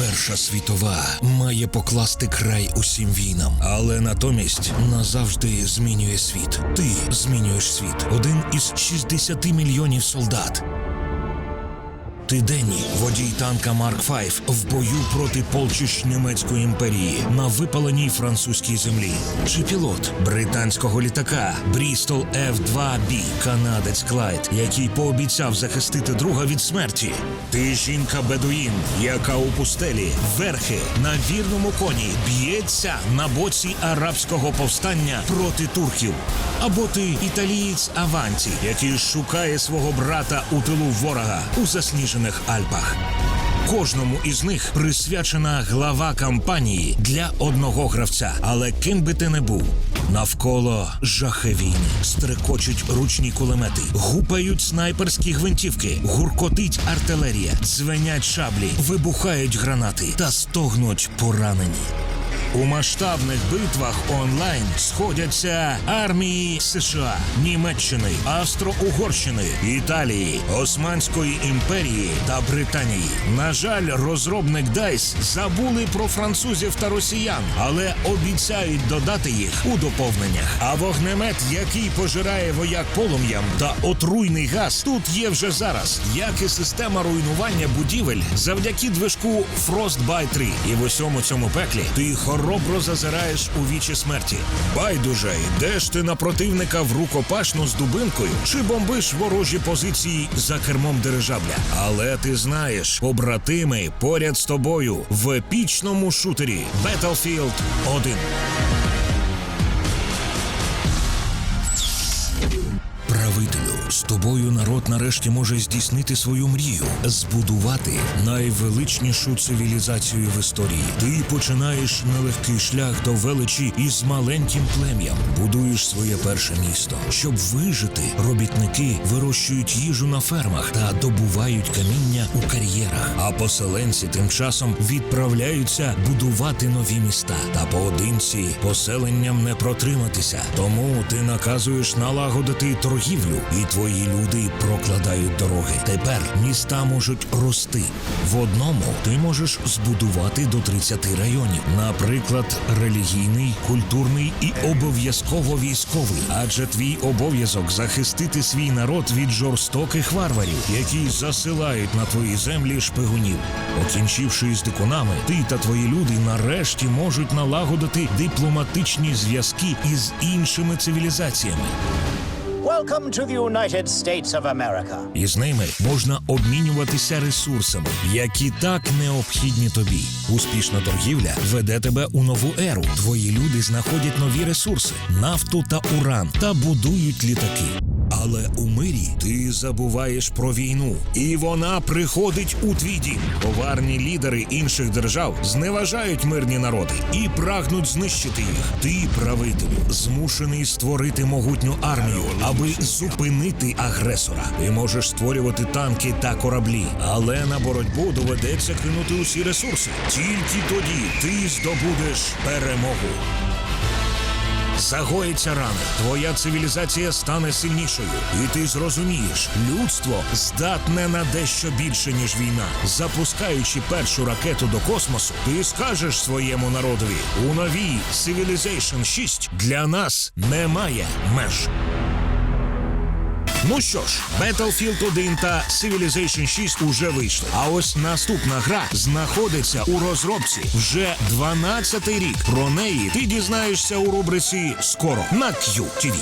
Перша світова має покласти край усім війнам, але натомість назавжди змінює світ. Ти змінюєш світ. Один із 60 мільйонів солдат. Ти Денні, водій танка Марк 5 в бою проти полчищ німецької імперії на випаленій французькій землі. Чи пілот британського літака Брістол F-2B, канадець Клайд, який пообіцяв захистити друга від смерті. Ти жінка Бедуїн, яка у пустелі верхи на вірному коні б'ється на боці арабського повстання проти турків. Або ти італієць Аванті, який шукає свого брата у тилу ворога у засніжених Альпах. Кожному із них присвячена глава кампанії для одного гравця. Але ким би ти не був, навколо жахи стрекочуть ручні кулемети, гупають снайперські гвинтівки, гуркотить артилерія, дзвенять шаблі, вибухають гранати та стогнуть поранені. У масштабних битвах онлайн сходяться армії США, Німеччини, Австро-Угорщини, Італії, Османської імперії та Британії. На жаль, розробник DICE забули про французів та росіян, але обіцяють додати їх у доповненнях. А вогнемет, який пожирає вояк полум'ям та отруйний газ, тут є вже зараз, як і система руйнування будівель завдяки движку Frostbite 3. І в усьому цьому пеклі ти хоробро зазираєш у вічі смерті. Байдуже, йдеш ти на противника в рукопашну з дубинкою чи бомбиш ворожі позиції за кермом дирижабля. Але ти знаєш, побратими поряд з тобою в епічному шутері Battlefield 1. Правителю, з тобою народ нарешті може здійснити свою мрію збудувати найвеличнішу цивілізацію в історії. Ти починаєш нелегкий шлях до величі із маленьким плем'ям, будуєш своє перше місто. Щоб вижити, робітники вирощують їжу на фермах та добувають каміння у кар'єрах. А поселенці тим часом відправляються будувати нові міста. Та поодинці поселенням не протриматися. Тому ти наказуєш налагодити торгівлю, і твої люди прокладають дороги. Тепер міста можуть рости. В одному ти можеш збудувати до 30 районів, наприклад, релігійний, культурний і обов'язково військовий. Адже твій обов'язок захистити свій народ від жорстоких варварів, які засилають на твої землі шпигунів. Покінчивши із дикунами, ти та твої люди нарешті можуть налагодити дипломатичні зв'язки із іншими цивілізаціями. Welcome to the United States of America. І з ними можна обмінюватися ресурсами, які так необхідні тобі. Успішна торгівля веде тебе у нову еру. Твої люди знаходять нові ресурси, нафту та уран та будують літаки. Але у мирі ти забуваєш про війну, і вона приходить у твій дім. Коварні лідери інших держав зневажають мирні народи і прагнуть знищити їх. Ти, правителю, змушений створити могутню армію, аби зупинити агресора. Ти можеш створювати танки та кораблі, але на боротьбу доведеться кинути усі ресурси. Тільки тоді ти здобудеш перемогу. Загоїться рана, твоя цивілізація стане сильнішою, і ти зрозумієш, людство здатне на дещо більше ніж війна. Запускаючи першу ракету до космосу, ти скажеш своєму народові у новій Civilization 6 для нас немає меж. Ну що ж, Battlefield 1 та Civilization 6 уже вийшли. А ось наступна гра знаходиться у розробці вже 12-й рік. Про неї ти дізнаєшся у рубриці скоро на QTV.